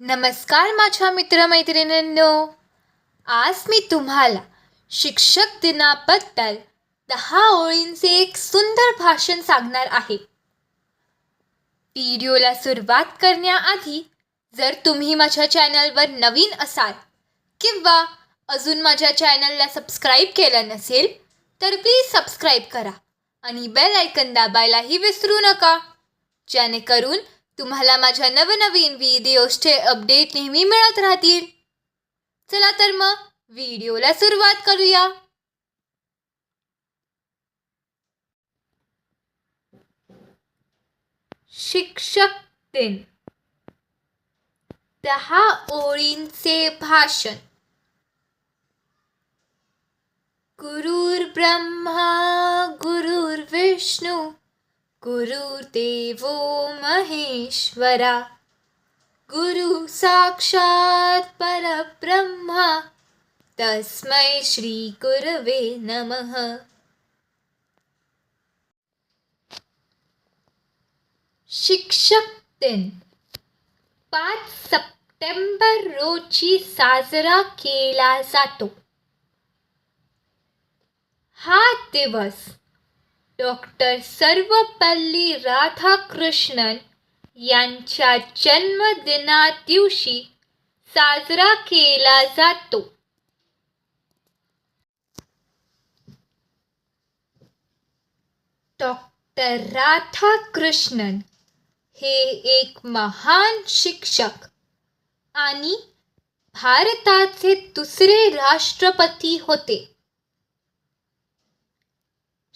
नमस्कार माझ्या मित्रमैत्रिणींनो. आज मी तुम्हाला शिक्षक दिनाबद्दल दहा ओळींचे एक सुंदर भाषण सांगणार आहे. व्हिडिओला सुरुवात करण्याआधी जर तुम्ही माझ्या चॅनलवर नवीन असाल किंवा अजून माझ्या चॅनलला सबस्क्राईब केलं नसेल तर प्लीज सबस्क्राईब करा आणि बेल ऐकन दाबायलाही विसरू नका. जेणेकरून तुम्हाला माझ्या नवनवीन व्हिडिओजचे अपडेट नेहमी मिळत राहतील. चला तर मग व्हिडिओला सुरुवात करूया. शिक्षक दिन. दहा ओळींचे भाषण. गुरुर्ब्रह्मा गुरुर्देवो महेश्वरा। गुरु साक्षात परब्रह्मा। तस्मै श्री गुरवे नमः। शिक्षक दिन। पाच सप्टेंबर रोजी साजरा केला जातो। हा दिवस डॉक्टर सर्वपल्ली राधाकृष्णन यांच्या जन्मदिना दिवशी साजरा केला जातो. डॉक्टर राधाकृष्णन हे एक महान शिक्षक आणि भारताचे दुसरे राष्ट्रपती होते.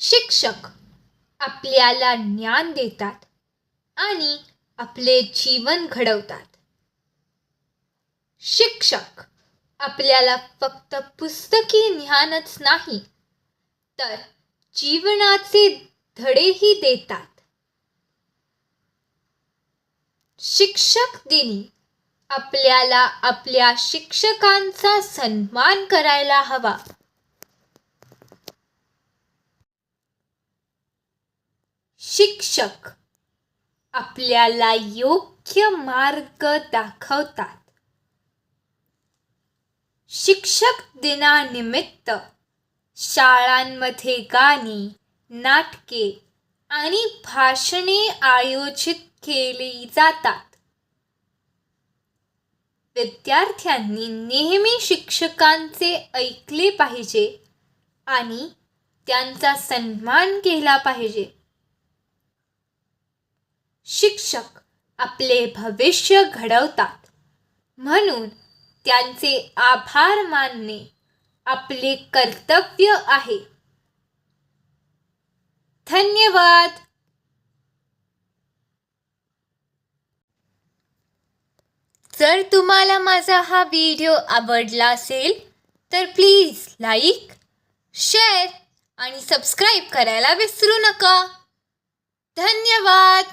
शिक्षक आपल्याला ज्ञान देतात आणि आपले जीवन घडवतात. शिक्षक आपल्याला फक्त पुस्तकी ज्ञानच नाही तर जीवनाचे धडेही देतात. शिक्षक दिनी आपल्याला आपल्या शिक्षकांचा सन्मान करायला हवा. शिक्षक आपल्याला योग्य मार्ग दाखवतात. शिक्षक दिनानिमित्त शाळांमध्ये गाणी नाटके आणि भाषणे आयोजित केली जातात. विद्यार्थ्यांनी नेहमी शिक्षकांचे ऐकले पाहिजे आणि त्यांचा सन्मान केला पाहिजे. शिक्षक आपले भविष्य घडवतात. म्हणून त्यांचे आभार मानणे आपले कर्तव्य आहे. धन्यवाद. जर तुम्हाला माझा हा व्हिडिओ आवडला असेल तर प्लीज लाईक शेअर आणि सबस्क्राईब करायला विसरू नका. धन्यवाद.